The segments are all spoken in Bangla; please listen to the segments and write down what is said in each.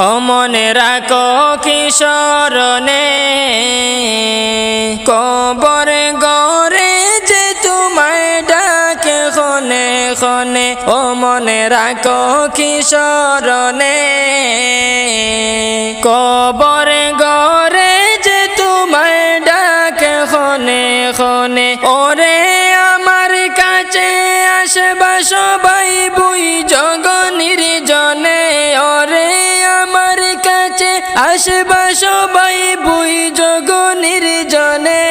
অমনে রাখো কিশোরনে কবরে গরে যে তোমায় ডাকে খনে খনে, ও মনে রাখো কিশোরনে কবরে আসবা সবাই বুই জগনির জনে।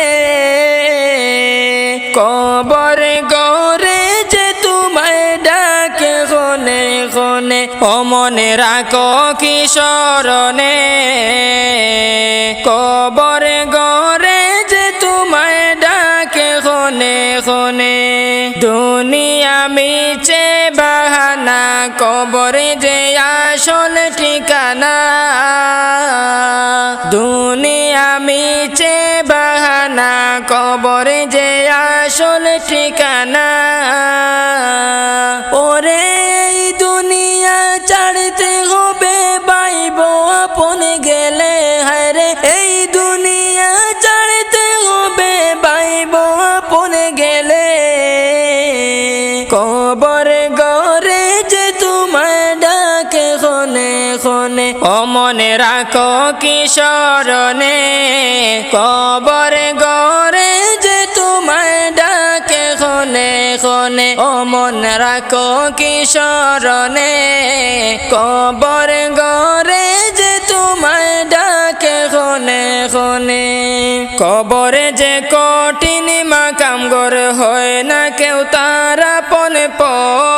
কবর গরে যে তোমায় ডাকে হনে হনে অমনে মনে রাখো কিশোরনে কবর গরে যে তোমায় খনে খনে দুনিয়া মিছে বাহানা, কবরে যে আসল ঠিকানা। দুনিয়া মিছে বাহানা, কবরে যে আসল ঠিকানা। রাখো কিশোরনে কবর গরে যে তোমায় ডাকে খনে খনে। ও মনে রাখো কিশোরনে কবর গরে যে তোমায় ডাকে খনে খনে। কবরে যে কঠিন মাকাম গর হয় না কেউ, তারা পনে পর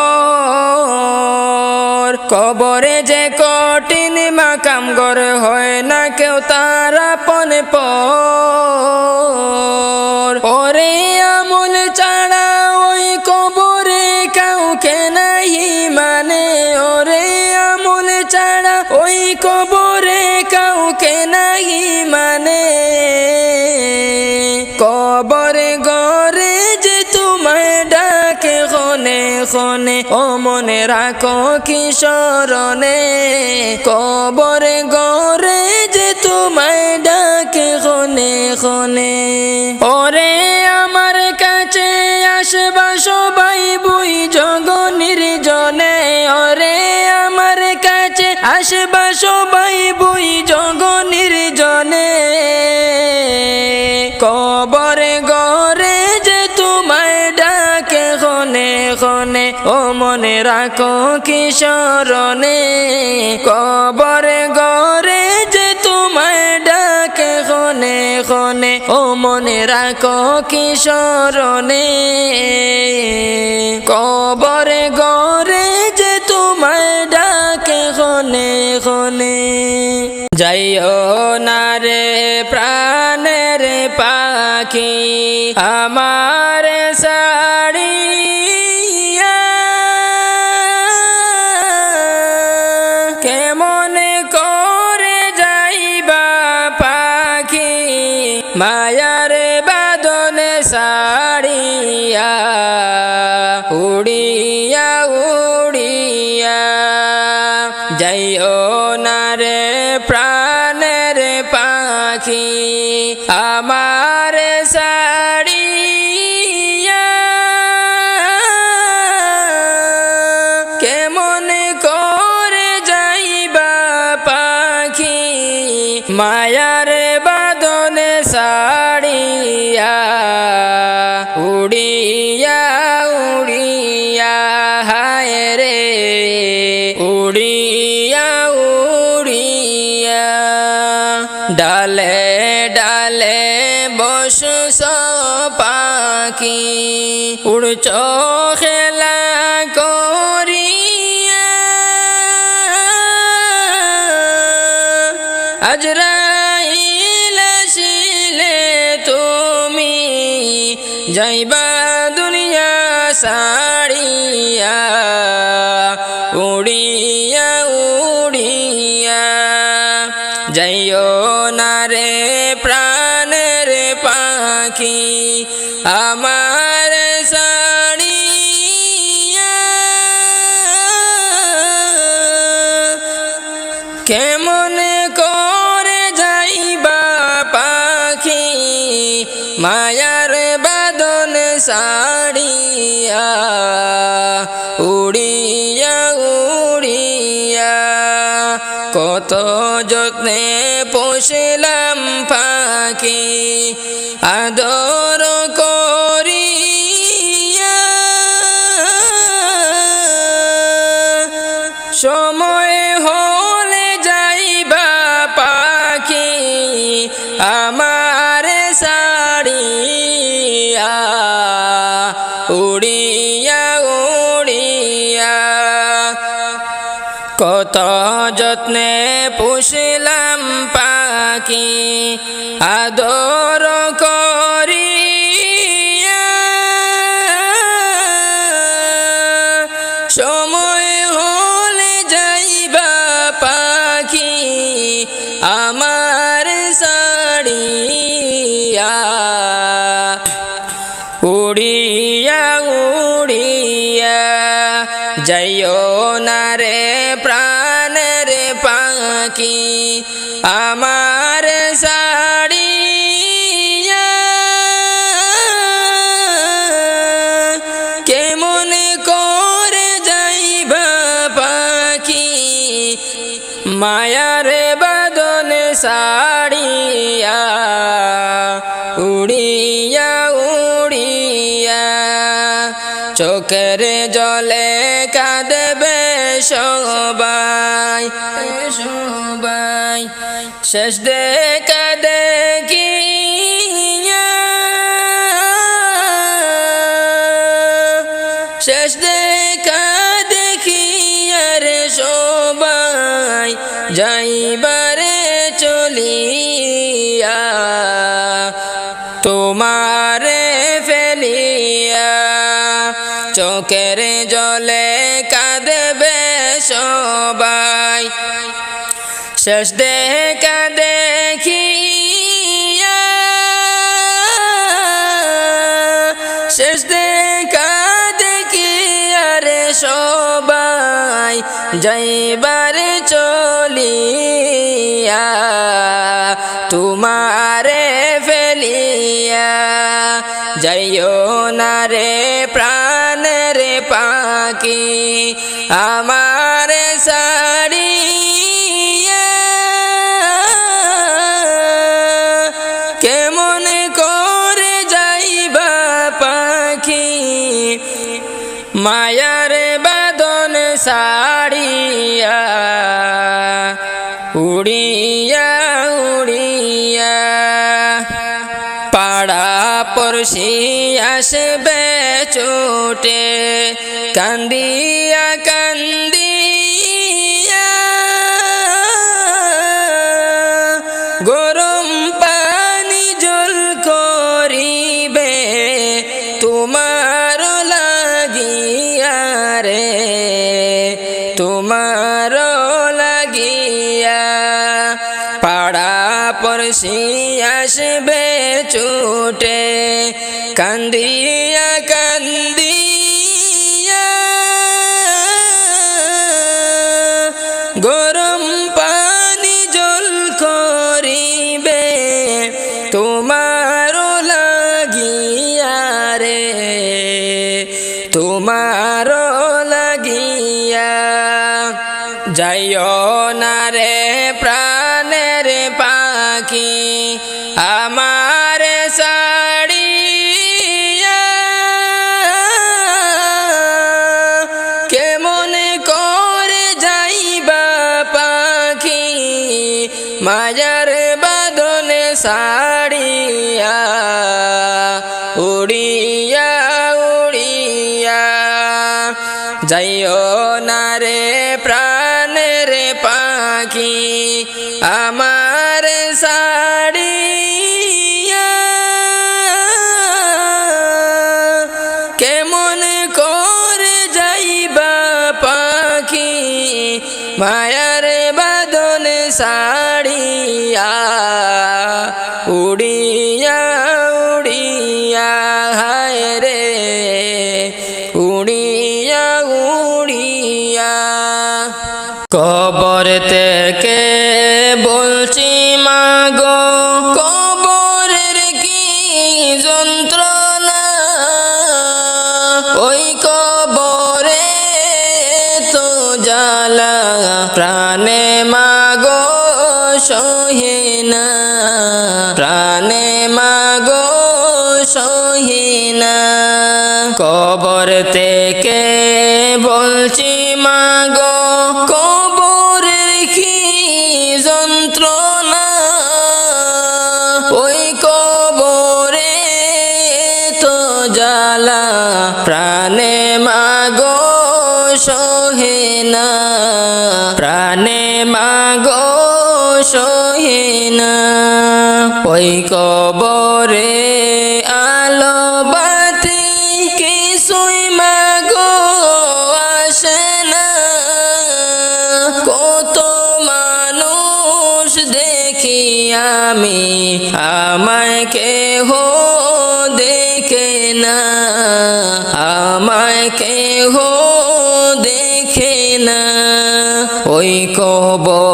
তারা পনে পর। আমল ছাড়া ওই কবরে কাউকে নাহি মানে। ওরে আমল ছাড়া ওই কবরে কাউকে নাহি মানে। কবরে গরে যে তোমায় ডাকে খনে খনে, ও মনে রাখো কিশোরনে কবরে গরে তোমায় ডাকে খনে খনে। ওরে আমার কাছে আসবা সবাই বুই জগনির জনে। ওরে আমার কাছে আসবা সবাই বুই জগনির জনে। কবরে গরে যে তোমায় ডাকে খনে খনে। ও মনে রাখো কিশোরনে কবরে গরে যে খনে ও মনে রাখো কিশোরণে কবরে গরে যে তোমায় ডাকে খনে খনে। যাই না রে মায়ার বাদনে সাড়িয়া উড়িয়া উড়িয়া হায় রে উড়িয়া উড়িয়া। ডালে ডালে বসু পাখি উড়ছ যাইবা দুনিয়া সাড়িয়া উড়িয়া উড়িয়া। যাইও সাড়িয়া কত যত্নে পুষলাম পাখি, আদর করি সময় হলে যাইবা পাখি, আমার সাড়িয়া উড়িয়া উড়িয়া, যাইও না রে আমার সাড়িয়া কেমন করে যাইবা পাখি? মায়ার বাদন সাড়িয়া উড়িয়া উড়িয়া। চোখের জলে কাঁদবে সবাই শেষ দেখা দেখিয়া শেষ দেখা দেখি আর সবাই যাইবারে চলিয়া? তোমারে ফেলিয়া চোখের জলে কাঁদবে সবাই। শেষ দেখা যাইবারে চলিয়া তোমারে ফেলিয়া যাইও না রে প্রাণের পাখি আমার সাড়িয়া উড়িয়া উড়িয়া। পাড়া পড়শি আসবে চোটে। কান্দিয়া পড়শি আসবে ছুটে কান্দিয়া কান্দিয়া। গরম মাজার বাদনে সাড়িয়া উড়িয়া উড়িয়া। যাইও না রে প্রাণের পাখি, আমার সাড়িয়া কেমন করে যাইবা পাখি, মায়ার বাদন সাড়িয়া উড়িয়া উড়িয়া সহে না। প্রাণে মাগো সহে না। কবর থেকে বলছি মাগো, কবরের কি যন্ত্রণা? ওই কবরে তো জ্বালা। প্রাণে মাগো সহে না। প্রাণে মাগো সহে না। ওই কবরে আলো বাতি কিছুই মাগো আসে না। কত মানুষ দেখি আমি, আমায় কেহ দেখে না। আমায় কেহ দেখে না। ওই কবরে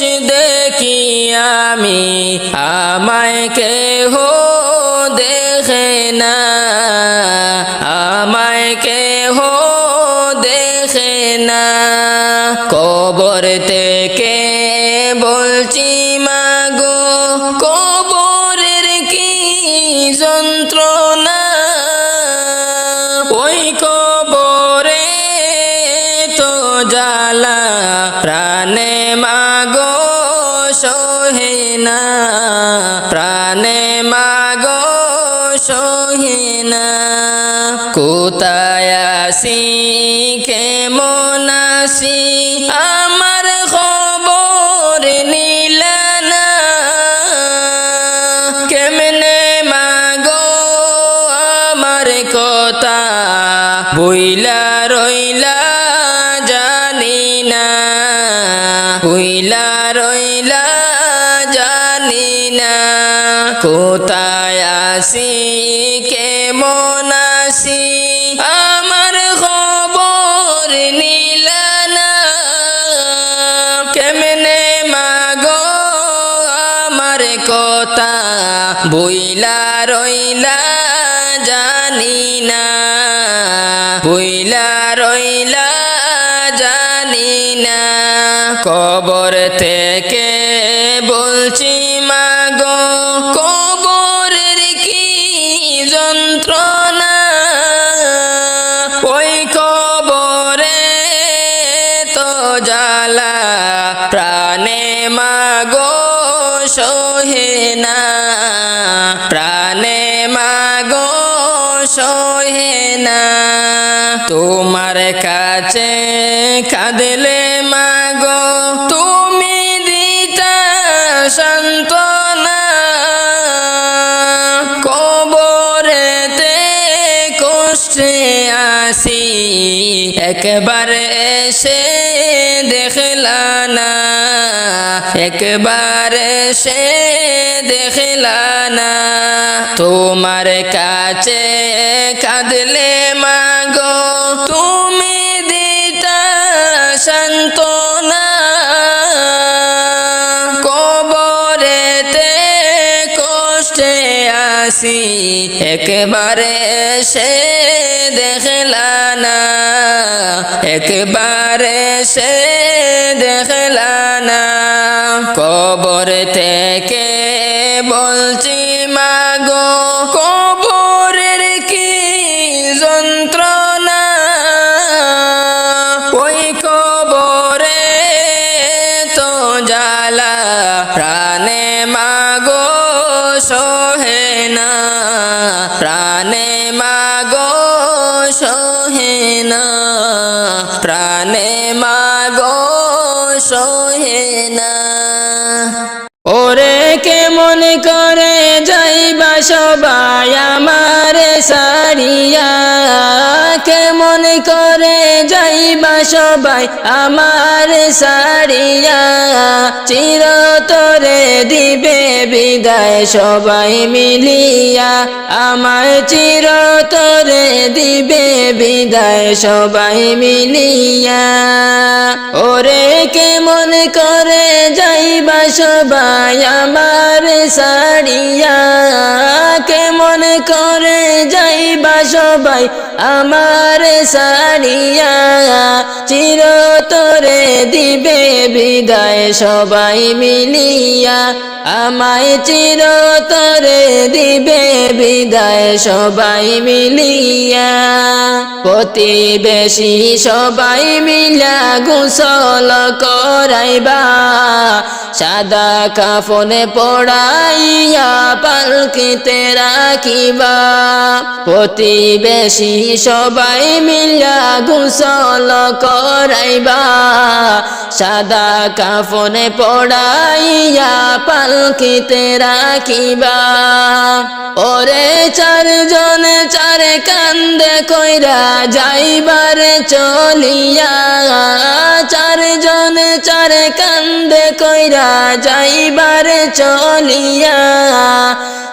দেখি আমি, আমায় কেহ দেখে না। আমায় কেহ দেখে না। কবর থেকে বলছি, মাগো, কবরের কি যন্ত্রণা সহে কেমন আসি, আমার খবর নীলানা কেমনে মাগো আমার কথা? বইলা রইলা জানি না। বইলা রইলা জানি না। কবর থেকে বলছি জ্বালা প্রাণে মাগো সহে না। প্রাণে মাগো সহে না। তোমার কাছে কাঁদলে মাগো, তুমি দিতা কবরেতে কষ্টে একবার এসে দেখলা না একবার এসে দেখলা না তোমার কাছে কাঁদলে মাগো, তুমি দিতা আসি, একবারে সে দেখলা না একবারে সে দেখলা কবর থেকে বলছি মাগো কেমন করে যাইবা সবাই আমারে সারিয়া। কেমন করে যাইবা সবাই আমার সারিয়া। চিরতরে দিবে বিদায় সবাই মিলিয়া। আমার চিরতরে দিবে বিদায় সবাই মিলিয়া। ওরে কেমন করে যাইবা সবাই আমার সারিয়া। কেমন করে যাইবা সবাই আমার সারিয়া চিরতরে দিবে বিদায় সবাই মিলিয়া। আমায় চিরতরে দিবে বিদায় সবাই মিলিয়া। প্রতিবেশী সবাই মিলা গুসল করাইবা। সাদা কাফনে পড়াইয়া পালকিতে রাখিবা। প্রতিবেশী সবাই মিলা গুসল করাইবা, সাদা কাফনে পড়াইয়া পালকিতে রাখিবা। ওরে চারজন চার কান্দে কইরা যাইবারে চলিয়া, চারজন চার কান্দে কইরা যাইবারে চলিয়া,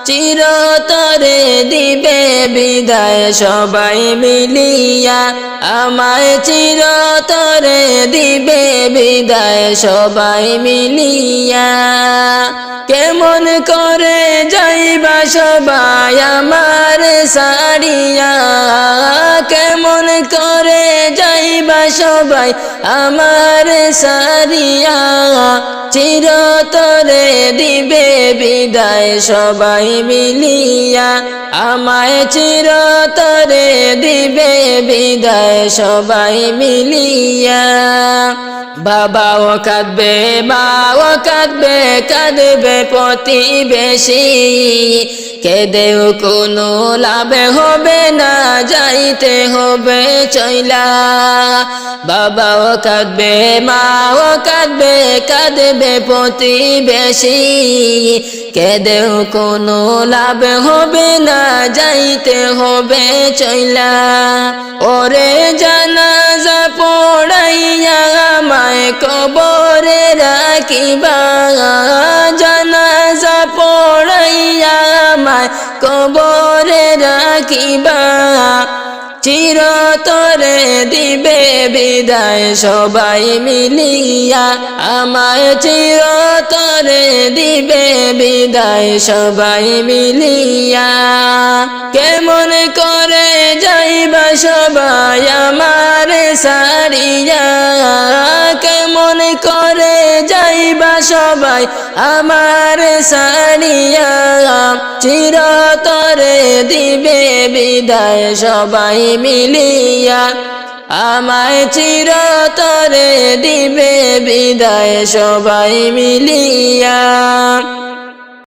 চিরতরে দিবে বিদায় সবাই মিলিয়া আমায় চিরতরে দিবে বিদায় সবাই মিলিয়া। কেমন করে যাইবা সবাই আমার সারিয়া, কেমন করে যাইবা সবাই? আমার সারিয়া, চিরতরে দিবে বিদায় সবাই মিলিয়া। আমায় চিরতরে দিবে বিদায় সবাই মিলিয়া। বাবাও কাঁদবে, মাও কাঁদবে কাঁদবে প্রতিবেশী। কেদেও কোনো লাভ হবে না, যাইতে হবে, চইলা। বাবাও কাঁদবে, মাও কাঁদবে কাঁদবে প্রতিবেশী। কেদেও কোনো লাভ হবে না, যাইতে হবে, চইলা। ওরে জানাজা পড়াইয়া আমায় কবরে রাখিবা। জানাজা পড়াইয়া আমায় কবরে রাখিবা। চিরতরে দিবে বিদায় সবাই মিলিয়া। আমায় চিরতরে দিবে বিদায় সবাই মিলিয়া। কেমন করে যাইবা সবাই আমার সারিয়া। কেমন করে যাইবা সবাই আমার সারিয়া। চিরতরে দিবে বিদায় সবাই মিলিয়া আমায় চিরতরে দিবে বিদায় সবাই মিলিয়া।